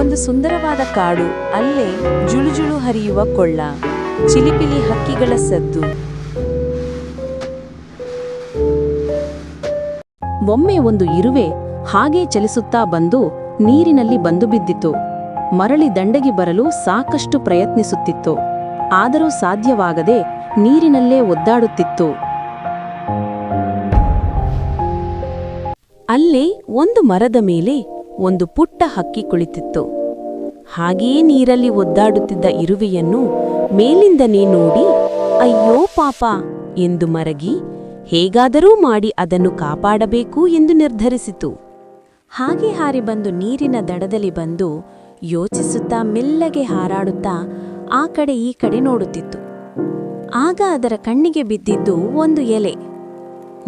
ಒಂದು ಸುಂದರವಾದ ಕಾಡು, ಅಲ್ಲೇ ಜುಳುಜುಳು ಹರಿಯುವ ಕೊಳ್ಳ, ಚಿಲಿಪಿಲಿ ಹಕ್ಕಿಗಳ ಸದ್ದು. ಒಮ್ಮೆ ಒಂದು ಇರುವೆ ಹಾಗೆ ಚಲಿಸುತ್ತಾ ಬಂದು ನೀರಿನಲ್ಲಿ ಬಂದು ಬಿದ್ದಿತು. ಮರಳಿ ದಂಡೆಗೆ ಬರಲು ಸಾಕಷ್ಟು ಪ್ರಯತ್ನಿಸುತ್ತಿತ್ತು. ಆದರೂ ಸಾಧ್ಯವಾಗದೆ ನೀರಿನಲ್ಲೇ ಒದ್ದಾಡುತ್ತಿತ್ತು. ಅಲ್ಲೇ ಒಂದು ಮರದ ಮೇಲೆ ಒಂದು ಪುಟ್ಟ ಹಕ್ಕಿ ಕುಳಿತಿತ್ತು. ಹಾಗೆಯೇ ನೀರಲ್ಲಿ ಒದ್ದಾಡುತ್ತಿದ್ದ ಇರುವೆಯನ್ನು ಮೇಲಿಂದನೇ ನೋಡಿ, ಅಯ್ಯೋ ಪಾಪ! ಎಂದು ಮರಗಿ, ಹೇಗಾದರೂ ಮಾಡಿ ಅದನ್ನು ಕಾಪಾಡಬೇಕು ಎಂದು ನಿರ್ಧರಿಸಿತು. ಹಾಗೆ ಹಾರಿ ಬಂದು ನೀರಿನ ದಡದಲ್ಲಿ ಬಂದು ಯೋಚಿಸುತ್ತಾ ಮೆಲ್ಲಗೆ ಹಾರಾಡುತ್ತಾ ಆ ಕಡೆ ಈ ಕಡೆ ನೋಡುತ್ತಿತ್ತು. ಆಗ ಅದರ ಕಣ್ಣಿಗೆ ಬಿದ್ದಿದ್ದು ಒಂದು ಎಲೆ.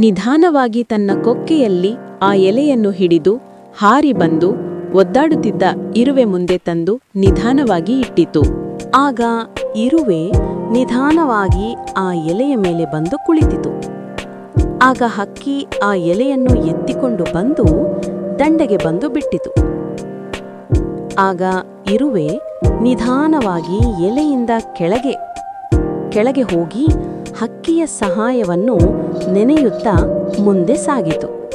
ನಿಧಾನವಾಗಿ ತನ್ನ ಕೊಕ್ಕೆಯಲ್ಲಿ ಆ ಎಲೆಯನ್ನು ಹಿಡಿದು ಹಾರಿ ಬಂದು ಒದ್ದಾಡುತ್ತಿದ್ದ ಇರುವೆ ಮುಂದೆ ತಂದು ನಿಧಾನವಾಗಿ ಇಟ್ಟಿತು. ಆಗ ಇರುವೆ ನಿಧಾನವಾಗಿ ಆ ಎಲೆಯ ಮೇಲೆ ಬಂದು ಕುಳಿತಿತು. ಆಗ ಹಕ್ಕಿ ಆ ಎಲೆಯನ್ನು ಎತ್ತಿಕೊಂಡು ಬಂದು ದಂಡೆಗೆ ಬಂದು ಬಿಟ್ಟಿತು. ಆಗ ಇರುವೆ ನಿಧಾನವಾಗಿ ಎಲೆಯಿಂದ ಕೆಳಗೆ ಕೆಳಗೆ ಹೋಗಿ ಹಕ್ಕಿಯ ಸಹಾಯವನ್ನು ನೆನೆಯುತ್ತಾ ಮುಂದೆ ಸಾಗಿತು.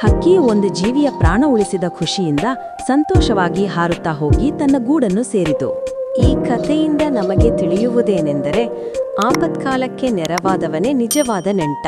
ಹಕ್ಕಿ ಒಂದು ಜೀವಿಯ ಪ್ರಾಣ ಉಳಿಸಿದ ಖುಷಿಯಿಂದ ಸಂತೋಷವಾಗಿ ಹಾರುತ್ತಾ ಹೋಗಿ ತನ್ನ ಗೂಡನ್ನು ಸೇರಿತು. ಈ ಕಥೆಯಿಂದ ನಮಗೆ ತಿಳಿಯುವುದೇನೆಂದರೆ, ಆಪತ್ಕಾಲಕ್ಕೆ ನೆರವಾದವನೇ ನಿಜವಾದ ನೆಂಟ.